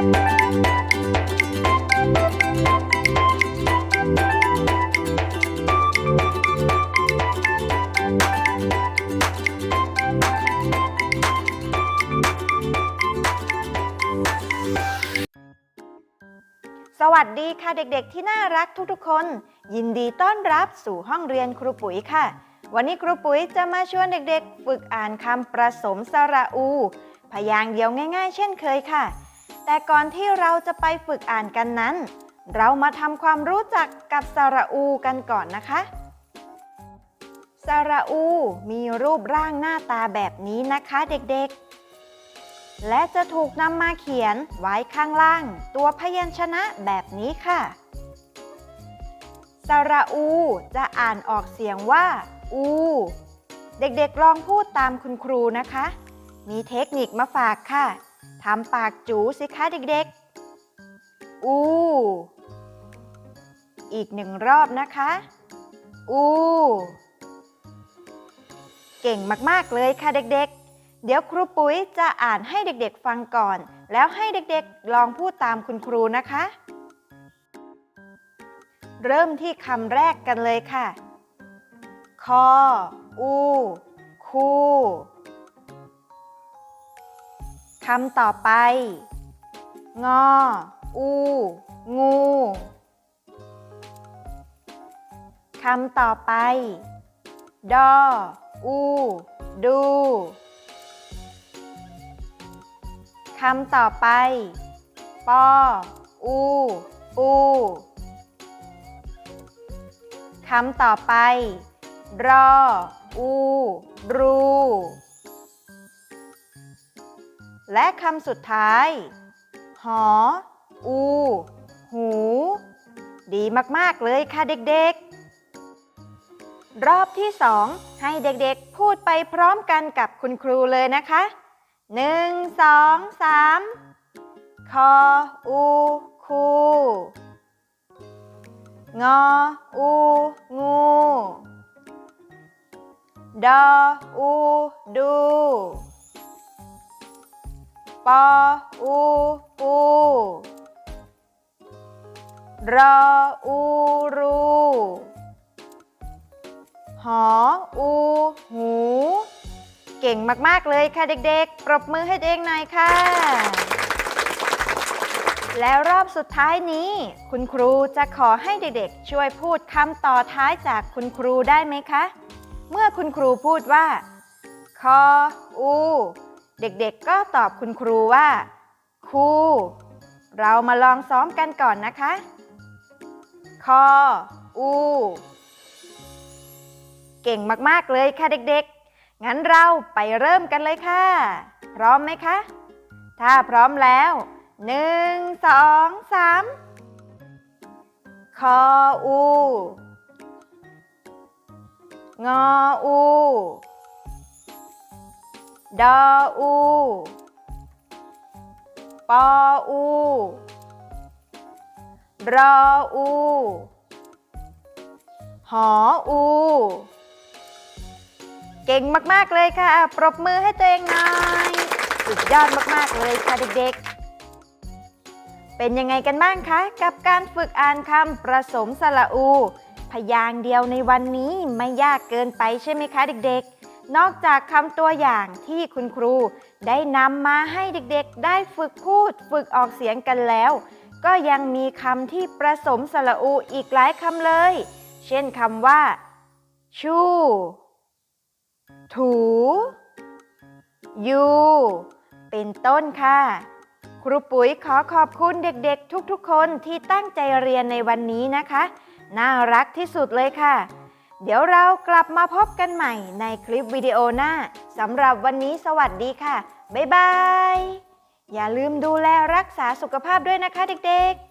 สวัสดีค่ะเด็กๆ ที่น่ารักทุกๆ คน ยินดีต้อนรับสู่ห้องเรียนครูปุ๋ยค่ะ วันนี้ครูปุ๋ยจะมาชวนเด็กๆ ฝึกอ่านคำประสมสระอู พยางค์เดียวง่ายๆ เช่นเคยค่ะ แต่ก่อนที่เราจะไปฝึกอ่านกันนั้น เรามาทำความรู้จักกับสระอูกันก่อนนะคะ สระอูมีรูปร่างหน้าตาแบบนี้นะคะเด็กๆ และจะถูกนำมาเขียนไว้ข้างล่าง ตัวพยัญชนะแบบนี้ค่ะ สระอูจะอ่านออกเสียงว่า อู เด็กๆลองพูดตามคุณครูนะคะ มีเทคนิคมาฝากค่ะ ทำปากจูสิคะเด็กๆ อูอีกหนึ่งรอบนะคะ อูเก่งมากๆเลยค่ะเด็กๆ เดี๋ยวครูปุ๋ยจะอ่านให้เด็กๆฟังก่อน แล้วให้เด็กๆลองพูดตามคุณครูนะคะ เริ่มที่คำแรกกันเลยค่ะ คอ อู คูำต่อไป งอ อู งู คำต่อไป ดอ อู ดู คำต่อไป ปอ อู ปู คำต่อไป รอ อู รู และคำสุดท้าย หอ อู หู ดีมาก ๆ เลยค่ะเด็กๆ รอบที่สองให้เด็กๆ พูดไปพร้อมกันกับคุณครูเลยนะคะหนึ่งสองสามคออูคูงออูงูดออูดู ปออูปูรออูรูหออูหู เก่งมาก ๆ เลยค่ะเด็กๆ ปรบมือให้เองหน่อยค่ะ แล้วรอบสุดท้ายนี้ คุณครูจะขอให้เด็กๆ ช่วยพูดคำต่อท้ายจากคุณครูได้ไหมคะ เมื่อคุณครูพูดว่า คอ อู เด็กๆก็ตอบคุณครูว่า ครู เรามาลองซ้อมกันก่อนนะคะ คอ อู เก่งมากๆเลยค่ะเด็กๆ งั้นเราไปเริ่มกันเลยค่ะ พร้อมไหมคะ ถ้าพร้อมแล้วหนึ่งสองสามคออู งออู ดออูปออูรออูหออู เก่งมาก ๆ เลยค่ะ ปรบมือให้ตัวเองหน่อย สุดยอดมาก ๆ เลยค่ะเด็ก ๆ เป็นยังไงกันบ้างคะ กับการฝึกอ่านคำประสมสระอู พยางค์เดียวในวันนี้ไม่ยากเกินไปใช่ไหมคะเด็ก ๆ นอกจากคำตัวอย่างที่คุณครูได้นำมาให้เด็กๆ ได้ฝึกพูดฝึกออกเสียงกันแล้ว ก็ยังมีคำที่ประสมสระอูอีกหลายคำเลย เช่นคำว่า ชูถู ยูเป็นต้นค่ะ ครูปุ๋ยขอขอบคุณเด็กๆ ทุกๆ คนที่ตั้งใจเรียนในวันนี้นะคะ น่ารักที่สุดเลยค่ะ เดี๋ยวเรากลับมาพบกันใหม่ในคลิปวิดีโอหน้าสำหรับวันนี้สวัสดีค่ะ บ๊ายบาย อย่าลืมดูแลรักษาสุขภาพด้วยนะคะเด็กๆ